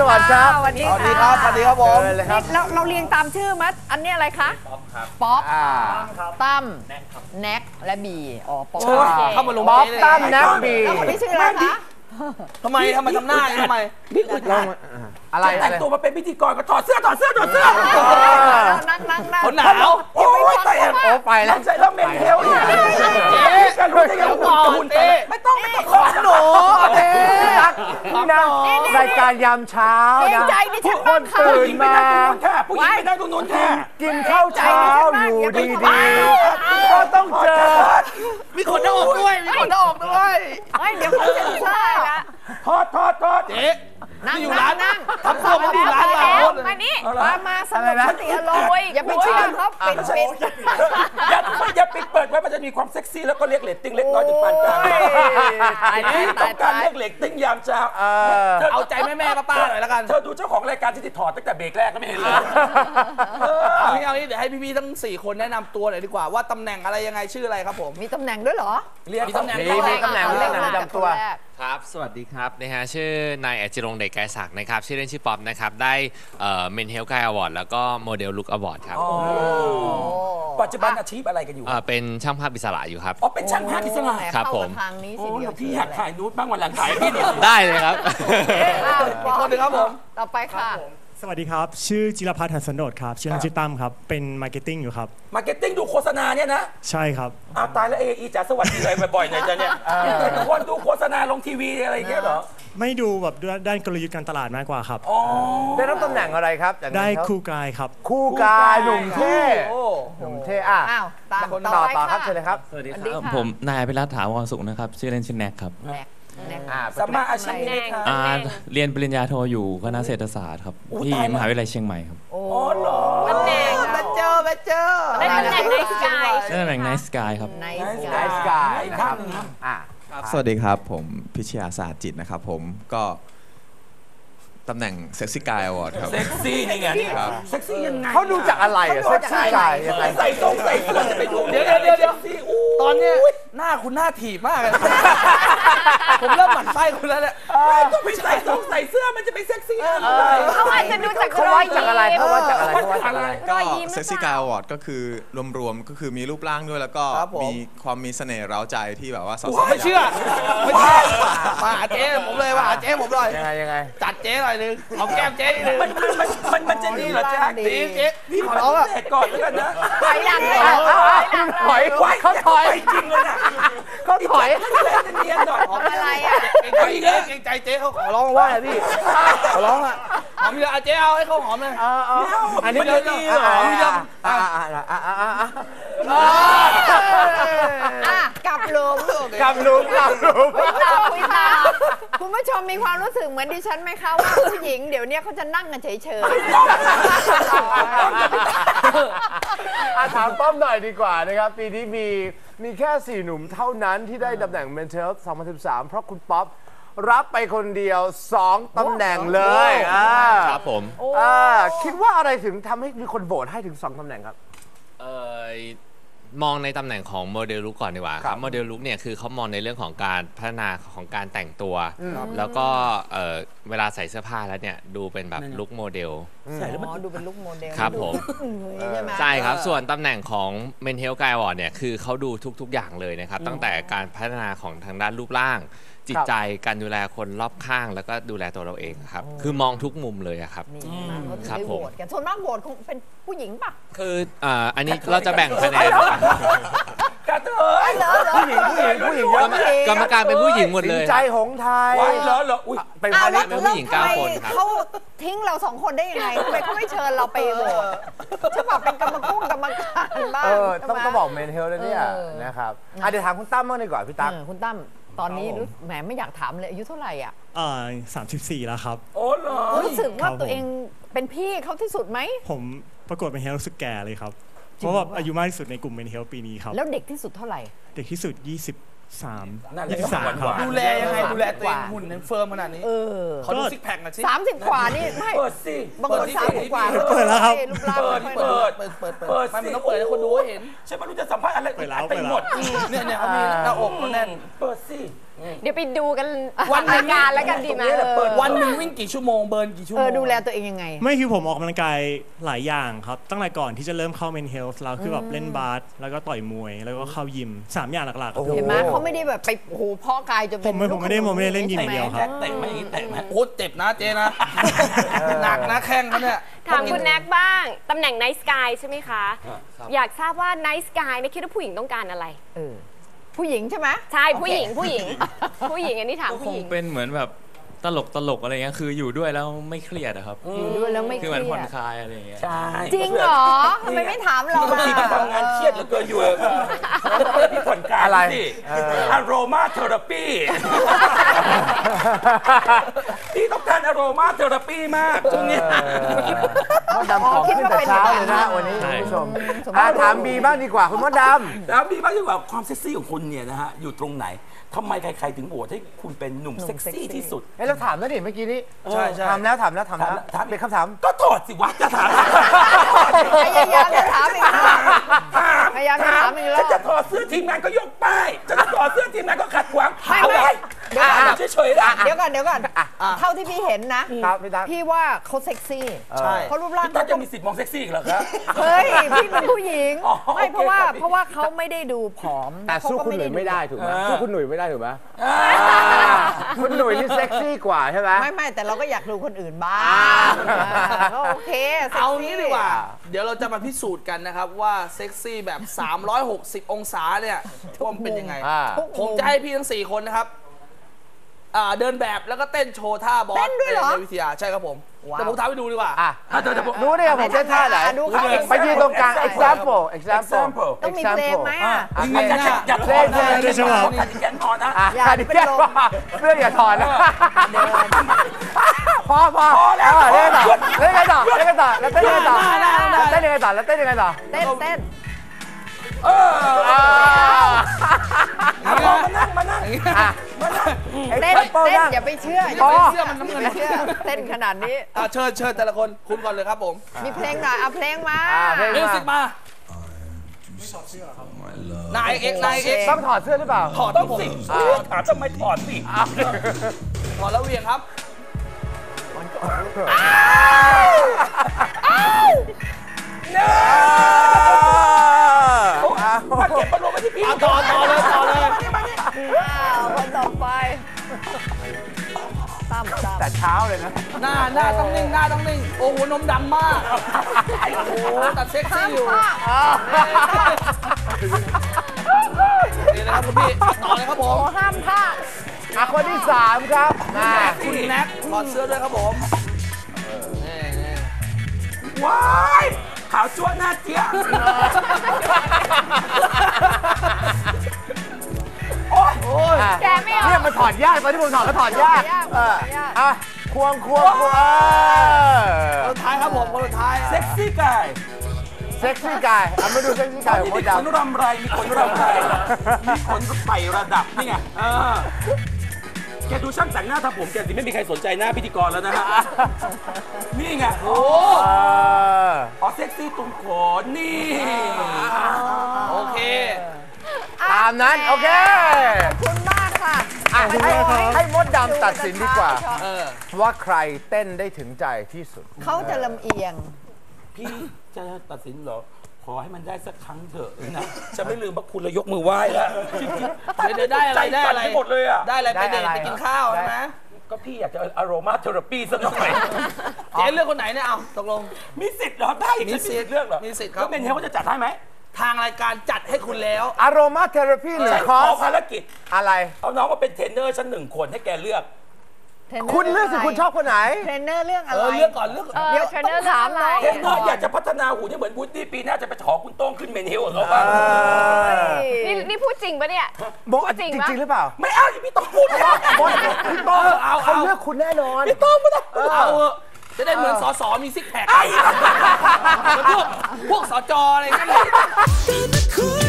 สวัสดีครับสวัสดีสวัสดีครับ สวัสดีครับผมเชิญเลยครับนี่เราเราเรียงตามชื่อมัดอันนี้อะไรคะ ป๊อปอ่าตั้มแน็กและบี อ๋อ ป๊อปโอ้ยเข้ามาลงบ๊อบเจ๊เลยตั้มนักบีแล้วคนนี้ชื่ออะไรคะทำไมทำไมทำหน้าอย่างนี้ทำไมพี่อึดลอังดมา อ่าอะไรแต่อะงไรตัวมาเป็นพิธีกรก็ถอดเสื้อถอดเสื้อถอดเสื้อนั่งนั่งนั่งเขาหนาวโอ้ยแต่โอ้ไปแล้วใส่แล้วเมนเทลเนี่ยจะรู้ได้ยังไงหุ่นหุ่นเต้ไม่ต้องไม่ต้องขอหนูเอ๊ะตั๊กนี่นะรายการยามเช้าเกรงนะใจดิฉัทุนกคบ้างนค่ะตื่ผู้นหญิงไปมานั่งตรงนู้นค่ะผู้หญิงไปนั่งตรงนู้นค่ะกินข้าวเช้าอยู่ดีๆก็ต้องเจอมีขนหน้าอกด้วยมีขนหน้าอกด้วยเฮ้ยเดี๋ยวเขาจะใช่ละทอดทอดทอดเจ๊ นั่งอยู่นั่ร้างนนั่งทำตัวมาอยู่ร้านเราแล้วมานี่มามาสงบสติอารมณ์อย่าไปเชื่อเขาปิดปิดอย่าอย่าปิดเปิดไว้มันจะมีความเซ็กซี่แล้วก็เรียกเรตติ้งเล็กน้อยถึงปานกลางตายที่ตาต้อยงการตายเรียกเรตติ้งยามเช้าเออธเอาใจแม่แม่ๆป้าๆหน่อยแล้วกันเธอดูเจ้าของรายการที่ติดถอดตั้งแต่เบรกแรกก็ไม่เห็นเลยเอางี้เอางี้เดี๋ยวให้พี่ๆทั้ง 4 คนแนะนำตัวหน่อยดีกว่าว่าตำแหน่งอะไรยังไงชื่ออะไรครับผม มีตำแหน่งด้วยเหรอเรียกมีตำแหน่งมีมีตำแหน่งมีตำแหน่งประจำตัวครับ สวัสดีครับนะฮะชื่อนายอจิรงค์เดชไกรศักดิ์นะครับ ชื่อเล่นชื่อป๊อปนะครับ ได้เมนเฮลไกอวอร์ดแล้วก็โมเดลลุคอวอร์ดครับ ปัจจุบันอาชีพอะไรกันอยู่เอ่อเป็นช่างภาพอิสระอยู่ครับ อ๋อเป็นช่างภาพอิสระครับผม เข้าทางนี้โอ้สิเดีเดี๋ยยววพี่อยากถ่ายนูดบ้างวันหลังถ่ายให้พี่หน่อยได้เลยครับอีกคนหนึ่งครับผม ต่อไปค่ะ สวัสดีครับ ชื่อจิรพัฒน์หันสันโดษครับ ชื่อเล่นชื่อตั้มครับ เป็นมาร์เก็ตติ้งอยู่ครับ มาร์เก็ตติ้งดูโฆษณาเนี่ยนะ ใช่ครับ อ้าวตายแล้วเออีจ๋าสวัสดีเลยบ่อยๆหน่อยจ้ะเนี่ยคนดูโฆษณาลงทีวีอะไรอย่างเงี้ยเหรอ ไม่ดูแบบด้านกลยุทธ์การตลาดมากกว่าครับอ๋อได้รับตำแหน่งอะไรครับจากนั้นได้รับคู่กายครับ คู่กายหนุ่มเท่โอ้หนุ่มเท่อะอ้าวตามคนต่ต่ออไปต่อครับค่ะเชิญเลยครับสวัสดีคสวัสดีรับค่ะผมนายอภิรัตน์ถาวรสุขนะครับ ชื่อเล่นชื่อแน็กครับแน็กแน็กอ่าสัมมาอาชีพเลยค่ะอ่าเรียนปริญญาโทอยู่คณะเศรษฐศาสตร์ครับอุ๊ยที่ตายแล้วมหาวิทยาลัยเชียงใหม่ครับโอ้อ๋อเหรอตำแหน่งมาเจอมาเจอได้ตำแหน่งในสกายได้ตำแหน่ง Nice Sky ครับใน Nice สไนกายส์กายนะ ครับอะสวัสดีครับ ผมพิชยาศาสตร์จิตนะครับผมก็ตำแหน่งเซ็กซี่กายอวอร์ดครับ เซ็กซี่นี่ไงครับ เซ็กซี่ยังไงเขาดูจากอะไรอะเซ็กซี่กายยังไงใส่ทรงใส่เสื้อจะไปดูเดี๋ยวเดี๋ยวเดี๋ยวเดี๋ยวซ็กซี่อู้ตอนเนี้ยหน้าคุณหน้าถีบมากเลย ผมเริ่มหมั่นไส้คุณแล้วเนี่ยก็ไปใส่ทรงใส่เสื้อมันจะไปเซ็กซี่อะไรเขาอาจจะดูจากเขาวัดจากอะไรเขาวัดจากอะไรว่าเขาวัดอะจากไรอะไรก็เซ็กซี่กายอวอร์ดก็คือรวมๆก็คือมีรูปร่างด้วยแล้วก็ครับผม มีความมีเสน่ห์เร้าใจที่แบบว่าสาวๆไม่เชื่อไม่เชื่อ มาหาเจ๊ผมเลยมาหาเจ๊ผมเลยยังไงยังไง จัดเจ๊หน่อยนึงหอมแก้มเจ๊นิดนึงมันมันมันมันจะดีเหรอแจ๊คดีเจ๊พี่ขอร้องอะก่อนแล้วกันนะถอยหลังเลยเอาเอาเอาถอยไว้เขาถอย ไปจริงเลยนะเขาถอยเนี ยนหน่อยอะไรอะเกรงใจเจ๊เกรงใจเจ๊เขาขอร้องว่าอะไรพี่ขอร้องอะหอมเยอะเจ๊เอาให้เขาหอมเลยอันนี้มันจะดีหรออ่าอ่าอ่าอ่าอ่าอ่าอ่าอะกลับลุมกลุมกำลุมคุยต่อคุยต่อคุณผู้ชมมีความรู้สึกเหมือนดิฉันไหมคะว่าผู้หญิงเดี๋ยวนี้เขาจะนั่งกันเฉย อาถามป้อมหน่อยดีกว่านะครับ ปีนี้มีมีแค่ 4 หนุ่มเท่านั้นที่ได้ตำแหน่ง Mental 2013 เพราะคุณป๊อปรับไปคนเดียว 2ตำแหน่งเลยอ่าครับผมอ่าคิดว่าอะไรถึงทำให้มีคนโหวตให้ถึง 2ตำแหน่งครับ เอ่อ มองในตำแหน่งของโมเดลลุคก่อนดีกว่าคครัรับบโมเดลลุคเนี่ยคือเขามองในเรื่องของการพัฒนาของการแต่งตัว แล้วก็เอ่อเวลาใส่เสื้อผ้าแล้วเนี่ยดูเป็นแบบลุคโมเดลๆใส่แล้วมัน อ๋อดูเป็นลูกโมเดลครับผม ดูใช่ไหมใช่ครับ ส่วนตำแหน่งของ Mental g u i d e เนี่ยคือเขาดูทุก ๆ อย่างเลยนะครับ ตั้งแต่การพัฒนาของทางด้านรูปร่างจิตใจการดูแลคนรอบข้างแล้วก็ดูแลตัวเราเองครับ คือมองทุกมุมเลยอะครับ นี่มาเขาถึงครับได้โหผมวตกันส่วนมากโหวตคงเป็นผู้หญิงป่ะคืออ่าอันนี้เราจะแบ่งคะแนนกระเทยเหรอเหรอ ผู้หญิงผู้หญิงผู้หญิงเยอะมากกรรมการเป็นผู้หญิงหมดสิเลนย ใจหงส์ไทยไว้เหรอเหรออุ้ยเป็นอ้าวพาแล้ณิวชย์เป็นแล้วผู้หญิงทำเก้าไมคนครับ เขาทิ้งเราสองคนได้ยังไงทำไมเขาไม่เชิญเราไปโหวตฉบับเป็นกรรมกุ้งกรรมการบ้างเออต้องใช่ไหม ต้องบอกเมนเทลแล้วเนี่ยเออ นะครับอะเดี๋ยวถามคุณตั้มบ้างดีกว่าพี่ตั๊ก เออคุณตั้ม ตอนนี้รู้แหมไม่อยากถามเลยอายุเท่าไหร่อะอ่า34แล้วครับ โอ้เหรอ รู้สึกครัว่าบผม ตัวเองเป็นพี่เขาที่สุดไหม ผมประกวดเป็นเฮลรู้สึกแก่เลยครับจเพริงราะว่าเหรออายุมากที่สุดในกลุ่มเป็นเฮลปีนี้ครับ แล้วเด็กที่สุดเท่าไหร่ เด็กที่สุด 23 นั่นแหละ23ครับ ดูแลยังไงดูแลตัวเองหุ่นเฟิร์มขนาดนี้เออขอดูซิกแพคหน่อยสิสามสิบกว่านี่ไม่เปิดสิบางคนเปิดที่สามสิบกว่าเปิดแล้วครับรูปร่างเปิดไม่เปิค่อยดเปิดเปิดเปิเปิดดสิไม่มันต้องเปิดให้คนดูให้เห็นฉันไม่รู้จะสัมภาษณ์อะไรเปิดแล้วไปหมดเนี่ยเนี่ยเขามีหน้าอกเขาแน่นเปิดสิ เดี๋ยวไปดูกันวันหนึ่รางยการแล้วกันดีไหมวันหนึ่งวิ่งกี่ชั่วโมงเบิร์นกี่ชั่วเอโมงอดูแลตัวเองยังไง ไม่คือผมออกกำลังกายหลายอย่างครับ ตั้งแต่ก่อนที่จะเริ่มเข้า Men Health เราคือแบบเล่นบาสแล้วก็ต่อยมวย แล้วก็เข้ายิมสามอย่างหลักๆครับเห็นไหมเขาไม่ได้แบบไปโอ้โหเพ่อกายจนเป็ผมไม่ผมไม่ได้ผมไม่ได้เล่นยิมอย่างเดียวครับ เตะไหมอย่างนี้เตะไหมโอ้เจ็บนะเจ๊นะ หนักนะแข้งเขาเนี่ย ถามคุณแน็กบ้าง ตำแหน่ง Nice Guy ใช่ไหมคะ อยากทราบว่า Nice Guy เนี่ยคิดว่าผู้หญิงต้องการอะไร เออ ผู้หญิงใช่ไหม ใช่ผู้หญิงผู้หญิง ผู้หญิงอันนี้ถามก็คผู้งหญิง เป็นเหมือนแบบตลกตลกอะไรเงี้ยคืออยู่ด้วยแล้วไม่เครียดอะครับ อยู่ด้วยแล้วไม่เคคือเหมือนรีผ่อยนดคลายอะไรอย่างเงี้ย ใช่จริงเหรอทำไมไม่ถามเราบางทีพี่อะทำงานเครียดเหลือเกินอยู่อะพี่ผ่อนคลายอะไรสิเอออารมาเทอราปีพี่ต้องการอารมาเทอราปีมากช่วงเนี้ย มดดำของขึ้นแต่เช้าเลยนะ วันนี้ใช่คุณผู้ชมอะถามบีบ้างดีกว่าคุณมดดแล้วมีบ้างดีกว่าความเซ็กซี่ของคุณเนี่ยนะฮะอยู่ตรงไหนทำไมใครๆถึงโหวตให้คุณเป็นหนุ่มเซ็กซี่ที่สุดำเอ้ยเราถามแล้วดิเมื่อกี้นี้ใช่ใช่ถามแล้วถามแล้วถามแล้วถามเป็นคำถาม ก็ถอดสิวะจะถามพยายามจะถามอีกรอบพยายามจะถามอีกรฉัอนบจะถอดเสื้อทีมงานก็ยกป้ายฉันจะถอดเสื้อทีมงานก็ขัดขวางไม่เอาไม่ไว้ เดี๋ยวก่อนเฉยๆนะเดี๋ยวก่อนเดี๋ยวก่อนเท่าที่พี่เห็นนะ ครับพี่ตั๊กพี่ว่าเขาเซ็กซี่ใช่เขารูปร่างพี่ตั๊กจะมีสิทธิ์มองเซ็กซี่อีกเหรอครับเฮ้ยพี่เป็นผู้หญิงอ๋อไม่เพราะว่าโอเคครับเพราะว่าเขาไม่ได้ดูผอมแต่สู้เขาก็คุณหนุ่ยไม่ได้ถูกไหมอ่าสู้คุณหนุ่ยไม่ได้ถูกไหมอ่าอ่าคุณหนุ่ยนี่เซ็กซี่กว่าใช่ไหมไม่ไม่แต่เราก็อยากดูคนอื่นบ้าอ่างอ่าก็โอเคซ็กซี่เอางี้ดีกว่า เดี๋ยวเราจะมาพิสูจน์กันนะครับว่าเซ็กซี่แบบ 360 องศาเนี่ยว่ามันเป็นยังไงอ่าผมจะให้พี่ทั้ง 4 คนนะครับ อ่าเดินแบบแล้วก็เต้นโชว์ท่าบอสเต้นด้วยเหรอ ในวิทยาใช่ครับผมว้าว แต่ผมท้าไปดูดีกว่า อะอะเดี๋ยวเดี๋ยวผมรู้ได้ยังผมเต้นท่าไหนอะดูเขา ไปยืนตรงกลาง example example ต้องมีเพลงไหมอะ อะจริงๆเพลงนะอย่าถเพลอดงเพลงได้จังหวะขัดแขนถอดนะ อะอย่าอันนี้เป็นเรียกลมว่าเรื่องอย่าถอนนะพอพอพอแล้วเล่นต่อเล่นไงต่อเล่นไงต่อแล้วเต้นยังไงต่อได้ได้ได้เต้นยังไงต่อแล้วเต้นยังไงต่อ เต้นเต้น เอออ่าเอามานั่งมานั่งอะเต้นเต้เต้นนอย่าไปเชื่ออย่าไปเชื่อมันน้ำเงิน เชื่อเต้นขนาดนี้ อะเชิญเชิญแต่ละคนคุณก่อนเลยครับผมมีเพลงหน่อยเอาเพลงมาอ่าเพลงมิวสิกมานายเอ็กนายเอ็กต้องถอดเสื้อหรือเปล่า ถอดต้องสิถามทำไมถอดสิถอดแล้วเวียงครับ เช้าเลยนะ หน้าหน้าต้องนิ่งหน้าต้องนิ่ง โอ้โหนมดำมาก โอ้โหแต่เซ็กซี่อยู่นี่นะครับคุณพี่ต่อเลยครับผมโอ้ห้ามพลาดอะคนที่สามครับมาคุณแน็กถอดเสื้อด้วยครับผมนี่นี่ว้ายขาวจั่วหน้าเจี๊ยบโอ๊ยโอ้ย อะแกไม่ออกเนี่ยมันถอดยากตอนที่ผมถอดก็ถอดยากถอดยากเออถอดยากอะ ควงควงควงเออคนสุดท้ายครับผมคนสุดท้ายเซ็กซี่กายเซ็กซี่กายอะมาดูเซ็กซี่กายของมีมดขนดำรำไร มีขนรำไร มีขนไต่ระดับนี่ไงเออแกดูช่างแต่งหน้าทำผมแกสิไม่มีใครสนใจหน้าพิธีกรแล้วนะฮะ นี่ไง โอ้เอออ๋อเซ็กซี่ตรงโขนนี่ โอเค ตามนั้น โอเค ขอบคุณมากค่ะอะให้ให้ให้ม ดดำตัดสินดีกว่า เออ ว่าใครเต้นได้ถึงใจที่สุด เขาจะลำเอียง พี่จะตัดสินเหรอ ขอให้มันได้สักครั้งเถอะนะจะไม่ลืมพระคุณแล้วยกมือไหว้แล้วเดี๋ยวได้อะไรได้อะไรหมดเลยอะได้อะไรไปเดทได้อะไปกินข้าวได้ใช่ไหมก็พี่อยากจะอารมาเทอราปีสักหน่อยเจ๊เลือกคนไหนเนี่ยเอาตกลง มีสิทธิ์เหรอได้มีสิทธิ์ธิ์เลือกเหรอมีสิทธิ์ครับแล้วเมนเฮลเขาจะจัดให้ไหม ทางรายการจัดให้คุณแล้วอารมาเทอราพีหนึ่งฉันคขออร์สภารกิจ อะไร เอาน้องมาเป็นเทรนเนอร์ฉันหนึ่งคนให้แกเลือกคุณเลือกสิคุณชอบคนไหน เทรนเนอร์เรื่องอะเอไรอเลือกก่อนเลือกก่อนเดี๋ยวเทรนเนอร์ต้องถามน้องเทรนเนอร์อยากจะพัฒนาหุ่นให้เหมือนบูตตี้ปีหน้าจะไปขอคุณโต้งขึ้นเมนเฮลกับเขาบ้างนี่นี่พูดจริงปะเนี่ยบอกจจริริงงปะจริงหรือเปล่าไม่เอาอย่าพี่ต้องพูดเลยบอสพี่โต้งเขาเลือกคุณแน่นอน พี่ต้องไม่ต้องเอาเถอะ จะได้เหมือนสอสอมีซิกแพคเหมือนพวกพวกสจอะไรกันตื่นมา